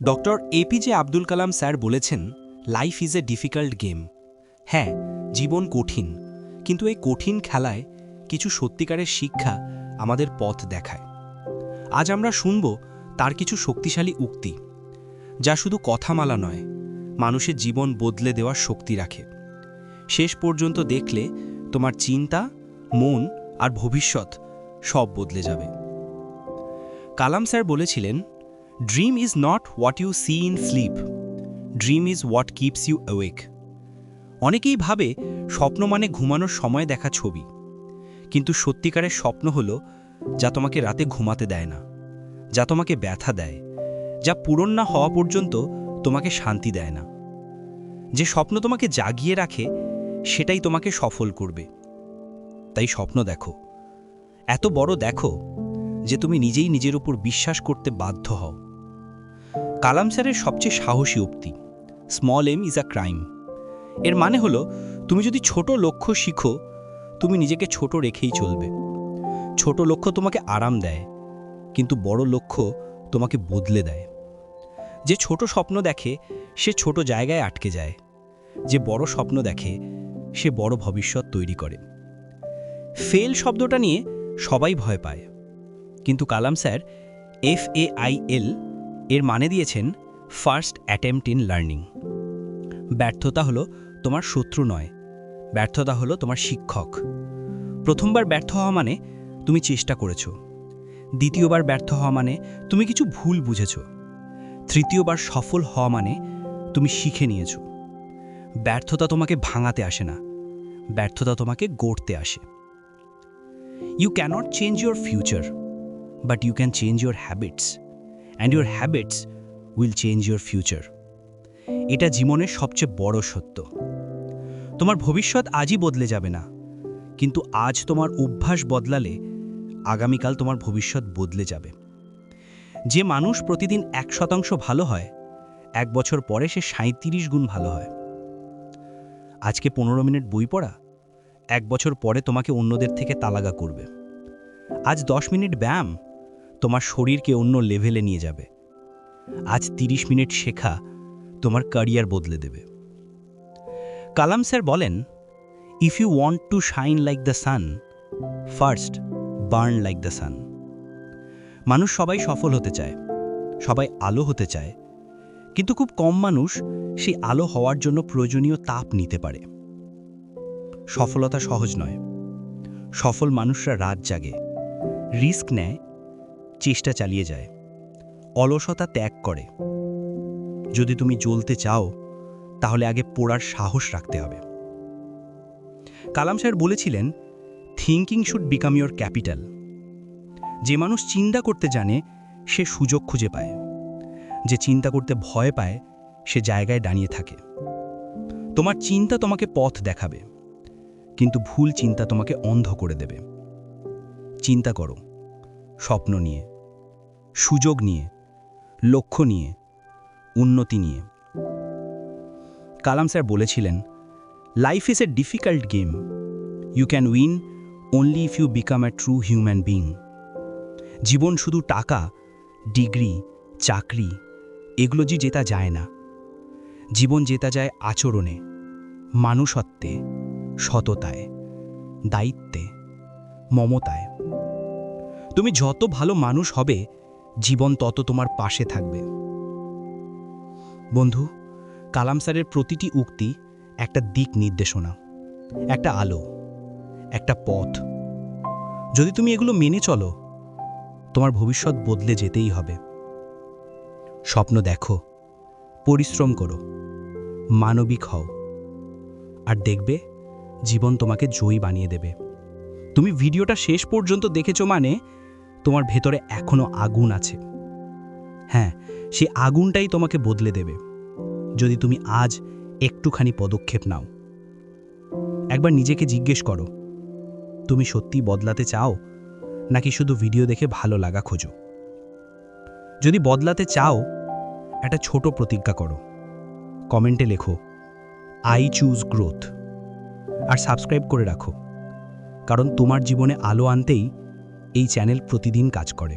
Doctor A P J Abdul Kalam sir বলেছেন life is a difficult game হ্যাঁ জীবন কঠিন, কিন্তু এই কঠিন খেলায় কিছু সত্যিকারের শিক্ষা আমাদের পথ দেখায়। আজ আমরা শুনব তার কিছু শক্তিশালী উক্তি, যা শুধু কথামালা নয়, মানুষের জীবন বদলে দেওয়ার শক্তি রাখে। শেষ পর্যন্ত দেখলে তোমার চিন্তা, মন আর ভবিষ্যৎ সব বদলে যাবে। কালাম স্যার বলেছিলেন dream is not what you see in sleep dream is what keeps you awake অনেকেই ভাবে স্বপ্ন মানে ঘুমানোর সময় দেখা ছবি। কিন্তু সত্যিকারের স্বপ্ন হলো যা তোমাকে রাতে ঘুমাতে দেয় না, যা তোমাকে ব্যথা দেয়, যা পূরণ না হওয়া পর্যন্ত তোমাকে শান্তি দেয় না। যে স্বপ্ন তোমাকে জাগিয়ে রাখে, সেটাই তোমাকে সফল করবে। তাই স্বপ্ন দেখো। এত বড় দেখো যে তুমি নিজেই নিজের উপর বিশ্বাস করতে বাধ্য হও। কালাম স্যারের সবচেয়ে সাহসী উক্তি small aim is a crime এর মানে হলো, তুমি যদি ছোট লক্ষ্য শিখো, তুমি নিজেকে ছোট রেখেই চলবে। ছোট লক্ষ্য তোমাকে আরাম দেয়, কিন্তু বড় লক্ষ্য তোমাকে বদলে দেয়। যে ছোট স্বপ্ন দেখে, সে ছোট জায়গায় আটকে যায়। যে বড় স্বপ্ন দেখে, সে বড় ভবিষ্যৎ তৈরি করে। ফেল শব্দটা নিয়ে সবাই ভয় পায়। কিন্তু Kalam sir F A I L এর মানে দিয়েছেন ফার্স্ট অ্যাটেম্পট ইন লার্নিং। ব্যর্থতা হলো তোমার শত্রু নয়, ব্যর্থতা হলো তোমার শিক্ষক। প্রথমবার ব্যর্থ হওয়া মানে তুমি চেষ্টা করেছ। দ্বিতীয়বার ব্যর্থ হওয়া মানে তুমি কিছু ভুল বুঝেছ। তৃতীয়বার সফল হওয়া মানে তুমি শিখে নিয়েছো। ব্যর্থতা তোমাকে ভাঙাতে আসে না, ব্যর্থতা তোমাকে গড়তে আসে। You cannot change your future but you can change your habits and your habits will change your future এটা জীবনের সবচেয়ে বড় সত্য। তোমার ভবিষ্যৎ আজই বদলে যাবে না, কিন্তু আজ তোমার অভ্যাস বদলালে আগামীকাল তোমার ভবিষ্যৎ বদলে যাবে। যে মানুষ প্রতিদিন এক শতাংশ ভালো হয়, এক বছর পরে সে সাঁত্রিশ গুণ ভালো হয়। আজকে পনেরো মিনিট বই পড়া, এক বছর পরে তোমাকে অন্যদের থেকে তালাগা করবে। আজ দশ মিনিট ব্যায়াম তোমার শরীরকে অন্য লেভেলে নিয়ে যাবে। আজ তিরিশ মিনিট শেখা তোমার ক্যারিয়ার বদলে দেবে। কালাম স্যার বলেন if you want to shine like the sun first burn like the sun মানুষ সবাই সফল হতে চায়, সবাই আলো হতে চায়, কিন্তু খুব কম মানুষ সেই আলো হওয়ার জন্য প্রয়োজনীয় তাপ নিতে পারে। সফলতা সহজ নয়। সফল মানুষরা রাত জাগে, রিস্ক নেয় চেষ্টা চালিয়ে যায়। অলসতা ত্যাগ করে। যদি তুমি জ্বলতে চাও, তাহলে আগে পড়ার সাহস রাখতে হবে। কালাম স্যার বলেছিলেন thinking should become your capital যে মানুষ চিন্তা করতে জানে, সে সুযোগ খুঁজে পায়। যে চিন্তা করতে ভয় পায়, সে জায়গায় দাঁড়িয়ে থাকে। তোমার চিন্তা তোমাকে পথ দেখাবে, কিন্তু ভুল চিন্তা তোমাকে অন্ধ করে দেবে। চিন্তা করো, স্বপ্ন নিয়ে। সুযোগ নিয়ে, লক্ষ্য নিয়ে, উন্নতি নিয়ে। কালাম স্যার বলেছিলেন life is a difficult game you can win only if you become a true human being জীবন শুধু টাকা, ডিগ্রি, চাকরি এগুলো যে জেতা যায় না। জীবন জেতা যায় আচরণে, মানুষত্বে, সততায়, দায়িত্বে, মমতায়। তুমি যত ভালো মানুষ হবে জীবন তত তোমার পাশে থাকবে। বন্ধু, কালাম স্যারের প্রতিটি উক্তি একটা দিক নির্দেশনা, একটা আলো, একটা পথ। যদি তুমি এগুলো মেনে চলো, তোমার ভবিষ্যৎ বদলে যেতেই হবে। স্বপ্ন দেখো, পরিশ্রম করো, মানবিক হও, আর দেখবে জীবন তোমাকে জয়ী বানিয়ে দেবে। তুমি ভিডিওটা শেষ পর্যন্ত দেখেছ মানে তোমার ভেতরে এখনও আগুন আছে। হ্যাঁ সেই আগুনটাই তোমাকে বদলে দেবে। যদি তুমি আজ একটুখানি পদক্ষেপ নাও। একবার নিজেকে জিজ্ঞেস করো, তুমি সত্যি বদলাতে চাও, নাকি শুধু ভিডিও দেখে ভালো লাগা খোঁজো? যদি বদলাতে চাও, একটা ছোট প্রতিজ্ঞা করো। কমেন্টে লেখো আই চুজ গ্রোথ আর সাবস্ক্রাইব করে রাখো। কারণ তোমার জীবনে আলো আনতেই এই চ্যানেল প্রতিদিন কাজ করে।